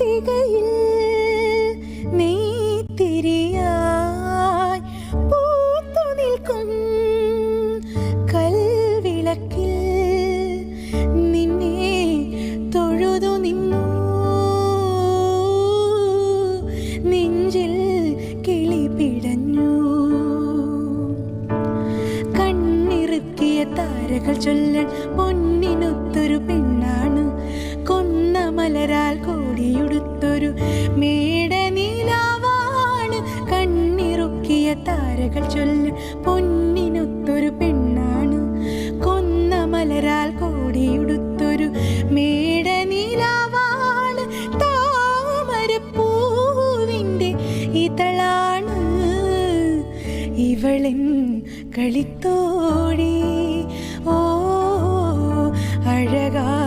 തികയിൽ നെയ്ത്തിരിയായി പൂത്തു നിൽക്കും കൽവിളക്കിൽ നിന്നെ തൊഴുതു നിന്നു. നെഞ്ചിൽ കിളി പിടഞ്ഞു. കണ്ണിറുക്കിയ താരകൾ ചൊല്ലൻ പൊന്നിനൊത്തൊരു കൊന്ന ചാടിയുടുത്തൊരു മേടനിലാവാണ്. കണ്ണിറുക്കിയ താരകൾ ചൊല്ല പൊന്നിനൊത്തൊരു പെണ്ണാണ്. കൊന്ന മലരാൽ കോടിയുടുത്തൊരു മേടനിലാവാണ്. താമരപ്പൂവിന്റെ ഇതളാണ്. ഇവളിൻ കളിത്തോഴി ഓ അഴകാ